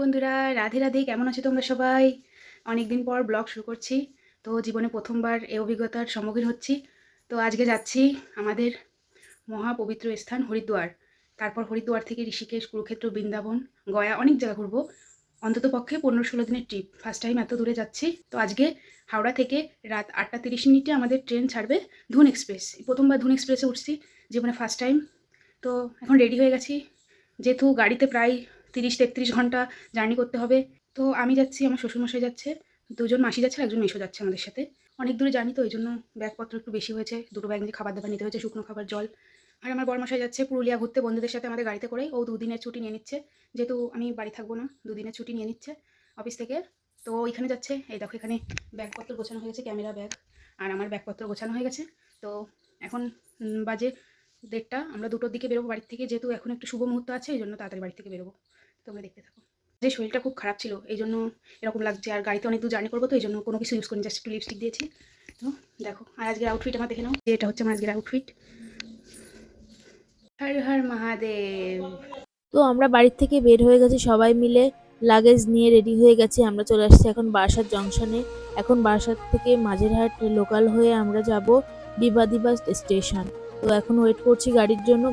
বন্ধুরা, রাধে রাধে, কেমন আছো তোমরা সবাই? অনেক দিন পর ব্লগ শুরু করছি, তো জীবনে প্রথমবার এই অভিজ্ঞতার সম্মুখীন হচ্ছি। তো আজকে যাচ্ছি আমাদের মহাপবিত্র স্থান হরিদ্বার। তারপর হরিদ্বার থেকে ঋষিকেশ, কুরুক্ষেত্র, বৃন্দাবন, গয়া, অনেক জায়গা ঘুরবো। অন্তত পক্ষে পনেরো ষোলো দিনের ট্রিপ ফার্স্ট টাইম এত দূরে যাচ্ছি। তো আজকে হাওড়া থেকে রাত আটটা তিরিশ মিনিটে আমাদের ট্রেন ছাড়বে ধুন এক্সপ্রেস। প্রথমবার ধুন এক্সপ্রেসে উঠছি, জীবনে ফার্স্ট টাইম তো এখন রেডি হয়ে গেছি। যেহেতু গাড়িতে প্রায় তিরিশ, তেত্রিশ ঘণ্টা জার্নি করতে হবে। তো আমি যাচ্ছি, আমার শ্বশুরমশাই যাচ্ছে, দুজন মাসি যাচ্ছে একজন মেশো যাচ্ছে আমাদের সাথে। অনেক দূরে জানি তো ওই জন্য ব্যাগপত্র একটু বেশি হয়েছে, দুটো ব্যাগ নিয়ে খাবার দাবার নিতে হয়েছে, শুকনো খাবার, জল। আর আমার বরমশাই যাচ্ছে পুরুলিয়া ঘুরতে, বন্ধুদের সাথে আমাদের গাড়িতে করে ও দুদিনের ছুটি নিয়ে নিচ্ছে, যেহেতু আমি বাড়ি থাকব না, দুদিনের ছুটি নিয়ে নিচ্ছে অফিস থেকে। তো ওইখানে যাচ্ছে, এই দেখো এখানে ব্যাগপত্র গোছানো হয়ে গেছে, ক্যামেরা ব্যাগ আর আমার ব্যাগপত্র গোছানো হয়ে গেছে। তো এখন বাজে দেড়টা, আমরা দুটোর দিকে বেরোবো বাড়ির থেকে, যেহেতু এখন একটু শুভ মুহূর্ত আছে, এই জন্য তাড়াতাড়ি বাড়ি থেকে বেরোবো। তোমরা দেখতে থাকো। যে শরীরটা খুব খারাপ ছিল, এই জন্য এরকম লাগছে। আর গাড়িতে অনেক দূর জার্নি করব, তো এই জন্য কোনো কিছু ইউজ করিনি জাস্ট একটু লিপস্টিক দিয়েছি। তো দেখো, আর আজকের আউটফিট আমার দেখে নাও। যে এটা হচ্ছে আমার আজকের আউটফিট হর হর মহাদেব। তো আমরা বাড়ির থেকে বের হয়ে গেছি সবাই মিলে। লাগেজ নিয়ে রেডি হয়ে গেছি, আমরা চলে আসছি এখন বারাসাত জংশনে এখন বারাসাত থেকে মাঝেরহাট লোকাল হয়ে আমরা যাব বিবাদিবা স্টেশন তো এখন ওয়েট করছি গাড়ির জন্য।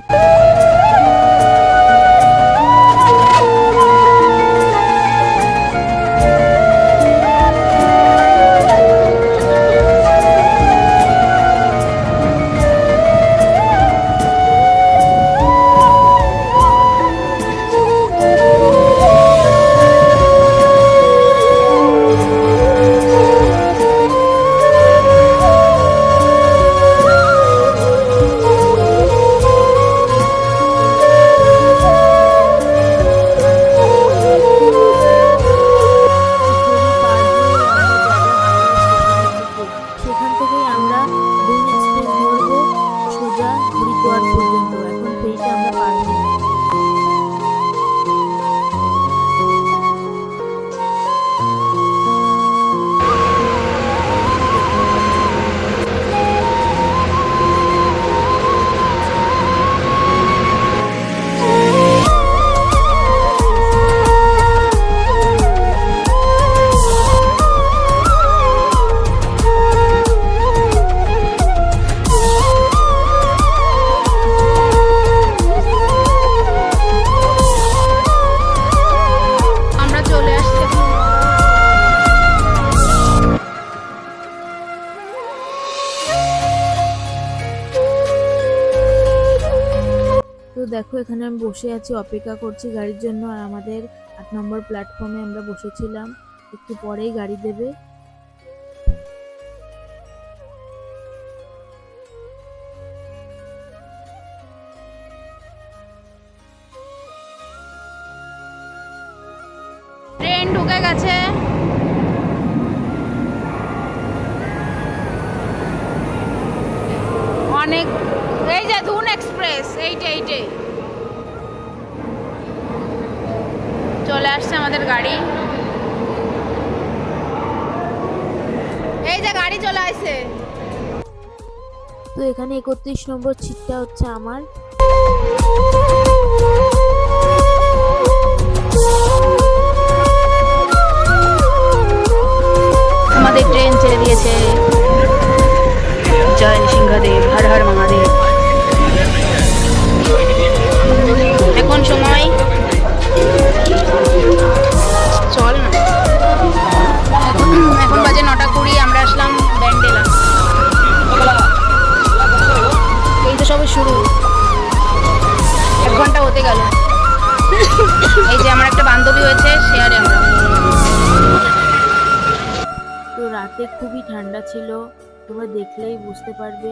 দেখো, এখানে আমি বসে আছি, অপেক্ষা করছি গাড়ির জন্য। আর আমাদের আট নম্বর প্ল্যাটফর্মে আমরা বসেছিলাম। একটু পরেই গাড়ি দেবে। ট্রেন ঢুকে গেছে। অনেক এই যে ধুন এক্সপ্রেস এইটে এইটে। চলে আসছে আমাদের গাড়ি। এই যে গাড়ি চলে আসছে। তো এখানে একত্রিশ নম্বর সিটটা হচ্ছে আমার। আমাদের ট্রেন ছেড়ে দিয়েছে। জয় সবে শুরু। এক ঘণ্টা হতে গেল। এই যে আমার একটা বান্ধবী হয়েছে শেয়ারে আমরা। তো রাতে খুবই ঠান্ডা ছিল, তোমরা দেখলেই বুঝতে পারবে।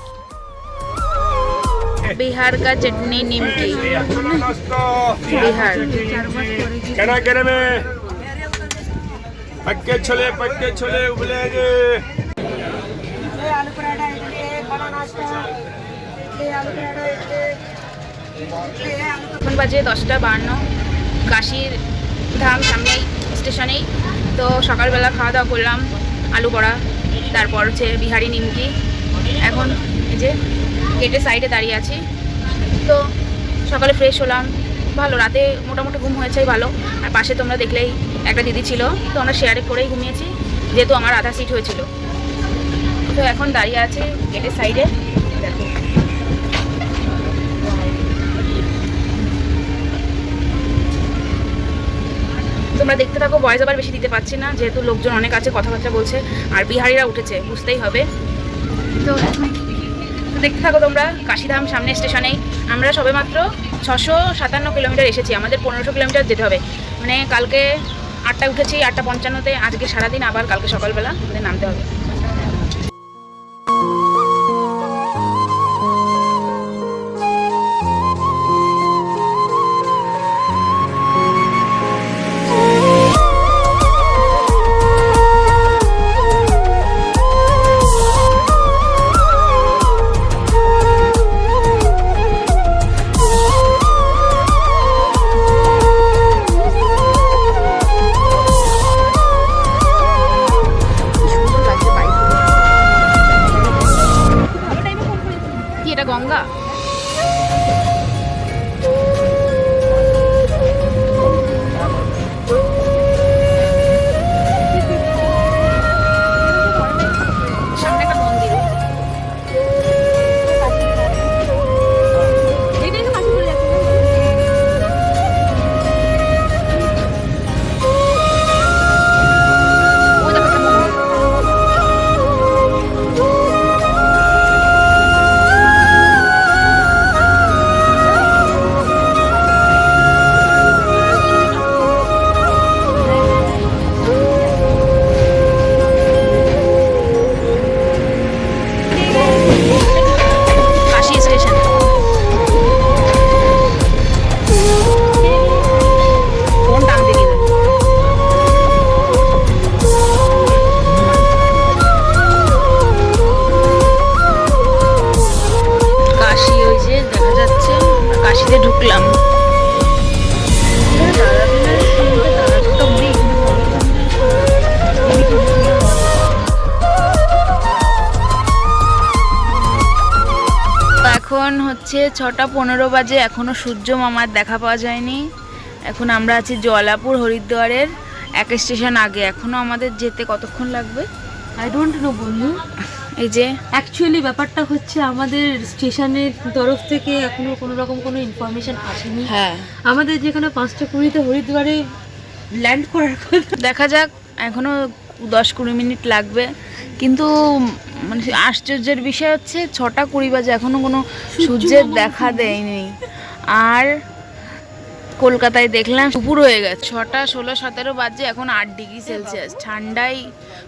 बिहार का चटनी निमकी बिहार केना केने में पक्के छोले पक्के छोले उबलेंगे এখন বাজে দশটা বান্ন কাশির ধাম সামনেই স্টেশনেই তো সকালবেলা খাওয়া দাওয়া করলাম আলু বড়া তারপর হচ্ছে বিহারি নিমকি এখন এই যে গেটের সাইডে দাঁড়িয়ে আছি। তো সকালে ফ্রেশ হলাম। ভালো, রাতে মোটামুটি ঘুম হয়েছে ভালো। আর পাশে তোমরা দেখলেই একটা দিদি ছিল। তো আমরা শেয়ারে করেই ঘুমিয়েছি, যেহেতু আমার আধা সিট হয়েছিল। তো এখন দাঁড়িয়ে আছি গেটের সাইডে তোমরা দেখতে থাকো বয়স আবার বেশি দিতে পারছি না। যেহেতু লোকজন অনেক আছে, কথাবার্তা বলছে। আর বিহারিরা উঠেছে, বুঝতেই হবে। তো তো দেখতে থাকো তোমরা, কাশিধাম সামনে স্টেশনেই। আমরা সবেমাত্র ছশো সাতান্ন কিলোমিটার এসেছি, আমাদের পনেরোশো কিলোমিটার যেতে হবে। মানে কালকে আটটা উঠেছি, আটটা পঞ্চান্নতে, আজকে সারাদিন আবার কালকে সকালবেলা আমাদের নামতে হবে। এখন হচ্ছে ছটা পনেরো বাজে এখনও সূর্য মামার দেখা পাওয়া যায়নি। এখন আমরা আছি জলাপুর হরিদ্বারের এক স্টেশন আগে। এখনও আমাদের যেতে কতক্ষণ লাগবে? আই ডোন্ট নো বন্ধু। এই যে অ্যাকচুয়ালি ব্যাপারটা হচ্ছে আমাদের স্টেশনের তরফ থেকে এখনও কোনো রকম কোনো ইনফরমেশন আসেনি। হ্যাঁ। আমাদের যেখানে পাঁচটা কুড়িতে হরিদ্বারে ল্যান্ড করার কথা। দেখা যাক এখনও দশ কুড়ি মিনিট লাগবে। কিন্তু মানে আশ্চর্যের বিষয় হচ্ছে ছটা কুড়ি বাজে এখনও কোনো সূর্যের দেখা দেয়নি। আর কলকাতায় দেখলাম দুপুর হয়ে গেছে। ছটা ষোলো সতেরো বাজে এখন আট ডিগ্রি সেলসিয়াস। ঠান্ডায়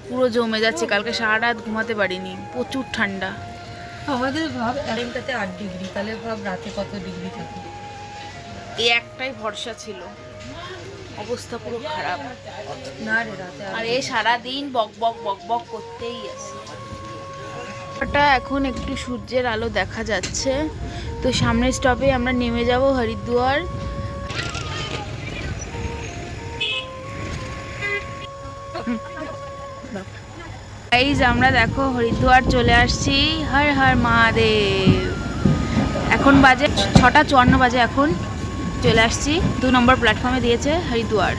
পুরো জমে যাচ্ছে। কালকে সারা রাত ঘুমাতে পারিনি। প্রচুর ঠান্ডা। আমাদের ভাব টাইমটাতে আট ডিগ্রি। তাহলে ভাব রাতে কত ডিগ্রি থাকে? এই একটাই ভরসা ছিল। অবস্থা পুরো খারাপ। আর এ সারাদিন বক বক বক বক করতেই আছে। ওটা এখন একটু সূর্যের আলো দেখা যাচ্ছে। তো সামনের স্টপে আমরা নেমে যাব হরিদ্বার। গাইজ আমরা দেখো হরিদ্বার চলে আসছি। হর হর মহাদেব। এখন বাজে ছটা চুয়ান্ন বাজে এখন। চলে আসছি। দু নম্বর প্ল্যাটফর্মে দিয়েছে হরিদ্বার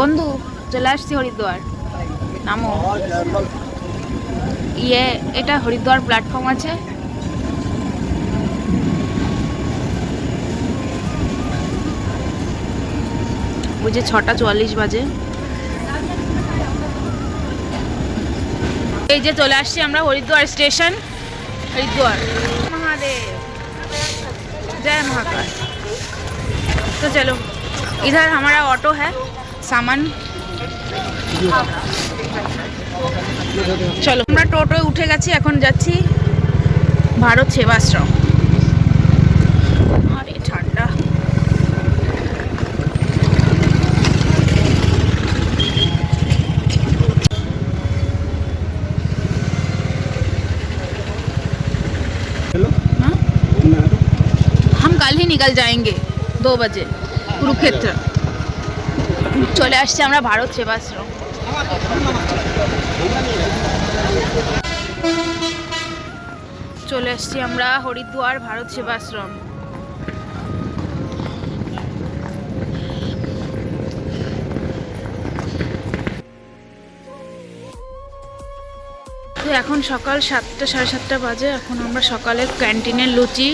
বন্ধু, চলে আসছি হরিদ্বার নামো। ইয়ে এটা হরিদ্বার প্ল্যাটফর্ম আছে। যে ছটা চুয়াল্লিশ বাজে। এই যে চলে আসছি আমরা হরিদ্বার স্টেশন হরিদ্বার মহাদেব जय महाकाल तो चलो इधर हमारा ऑटो है सामान চলো আমরা টোটোয় উঠে গেছি এখন যাচ্ছি ভারত সেবাশ্রম নিকাল যাएंगे দু বাজে কুরুক্ষেত্র চলে আসছি আমরা ভারত সেবাশ্রম চলে আসছি আমরা হরিদ্বার ভারত সেবাশ্রম এখন সকাল সাতটা, সাড়ে সাতটা বাজে। এখন আমরা সকালে ক্যান্টিনের লুচি,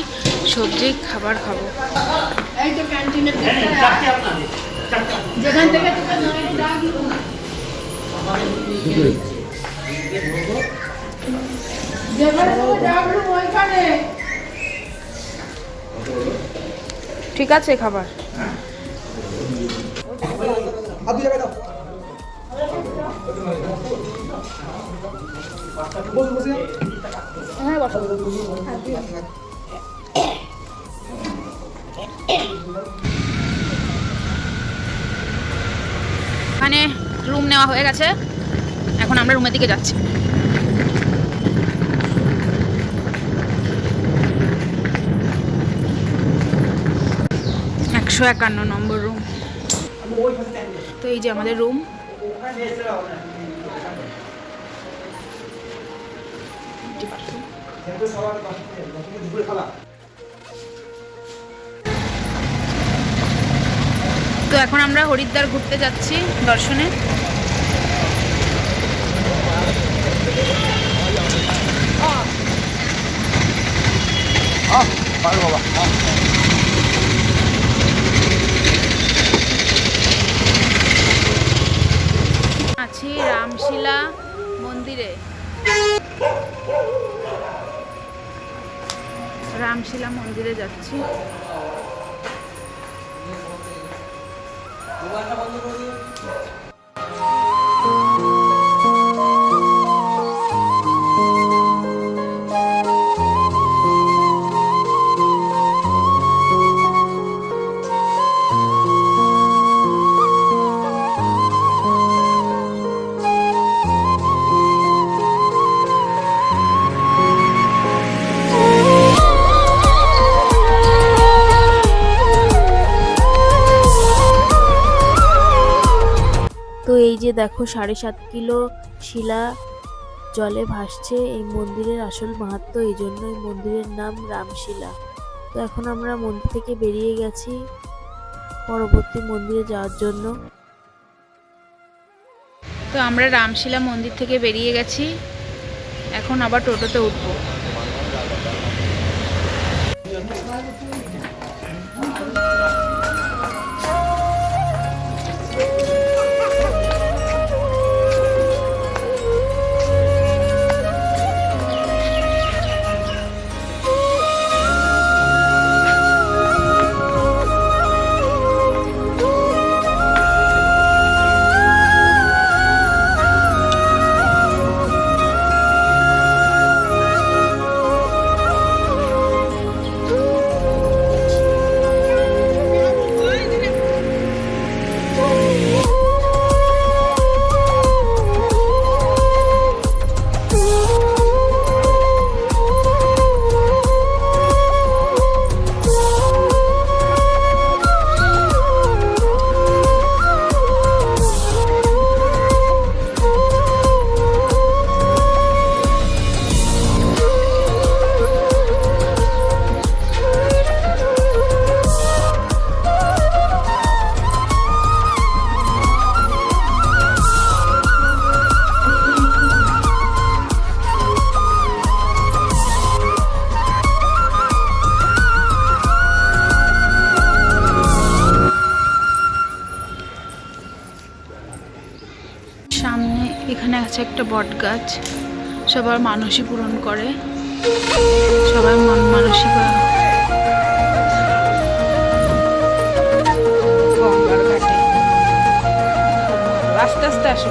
সবজি, খাবার খাব। ঠিক আছে, খাবার। এখানে রুম নেওয়া হয়ে গেছে। এখন আমরা রুমের দিকে যাচ্ছি। একশো একান্ন নম্বর রুম তো এই যে আমাদের রুম তো এখন আমরা হরিদ্বার ঘুরতে যাচ্ছি দর্শনে। আছি রামশিলা মন্দিরে। রামশিলা মন্দিরে যাচ্ছি। যে দেখো সাড়ে সাত কিলো শিলা জলে ভাসছে, এই মন্দিরের আসল মাহাত্ম্য এই জন্য এই মন্দিরের নাম রামশিলা। তো এখন আমরা মন্দির থেকে বেরিয়ে গেছি পরবর্তী মন্দিরে যাওয়ার জন্য। তো আমরা রামশিলা মন্দির থেকে বেরিয়ে গেছি। এখন আবার টোটোতে উঠবো। একটা বট গাছ। সবার মানসী পূরণ করে। সবার মন মানসী আস্তে আস্তে আসো।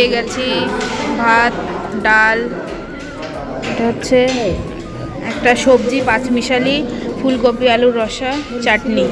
পেয়ে গেছি। ভাত ডাল এটা হচ্ছে একটা সবজি পাঁচমিশালি ফুলকপি আলুর রসা চাটনি।